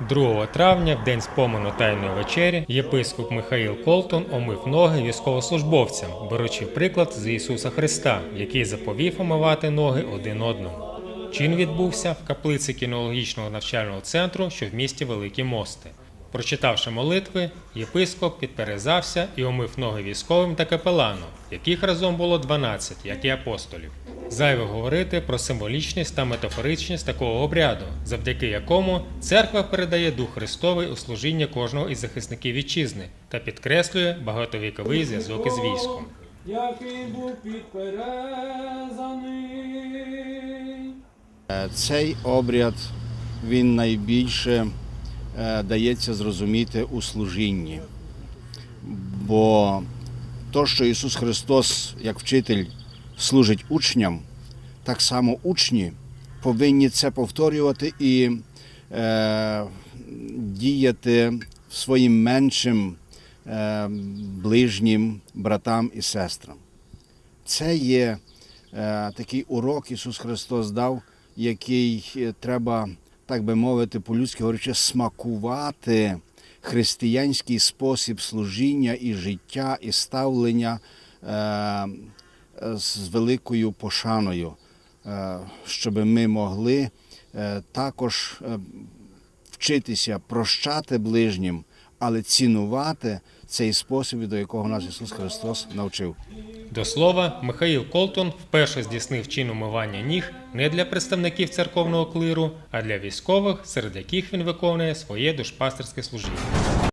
2 травня, в день спомену Тайної вечері, єпископ Михаїл Колтон омив ноги військовослужбовцям, беручи приклад з Ісуса Христа, який заповів омивати ноги один одному. Чин відбувся в каплиці кінологічного навчального центру, що в місті Великі Мости. Прочитавши молитви, єпископ підперезався і омив ноги військовим та капелану, яких разом було 12, як і апостолів. Зайве говорити про символічність та метафоричність такого обряду, завдяки якому церква передає Дух Христовий у служіння кожного із захисників вітчизни та підкреслює багатовіковий зв'язок із військом. який був підперезаний. Е, Цей обряд він найбільше е, дається зрозуміти у служінні. Бо то, що Ісус Христос, як вчитель, служить учням, так само учні повинні це повторювати і е, діяти своїм меншим е, ближнім братам і сестрам. Це є е, такий урок Ісус Христос дав, який е, треба, так би мовити, по-людськи говорячи, смакувати християнський спосіб служіння і життя, і ставлення е, з великою пошаною, е, щоб ми могли е, також е, вчитися прощати ближнім, але цінувати цей спосіб, до якого нас Ісус Христос навчив. До слова, Михаїл Колтон вперше здійснив чин умивання ніг не для представників церковного клиру, а для військових, серед яких він виконує своє душпастерське служіння.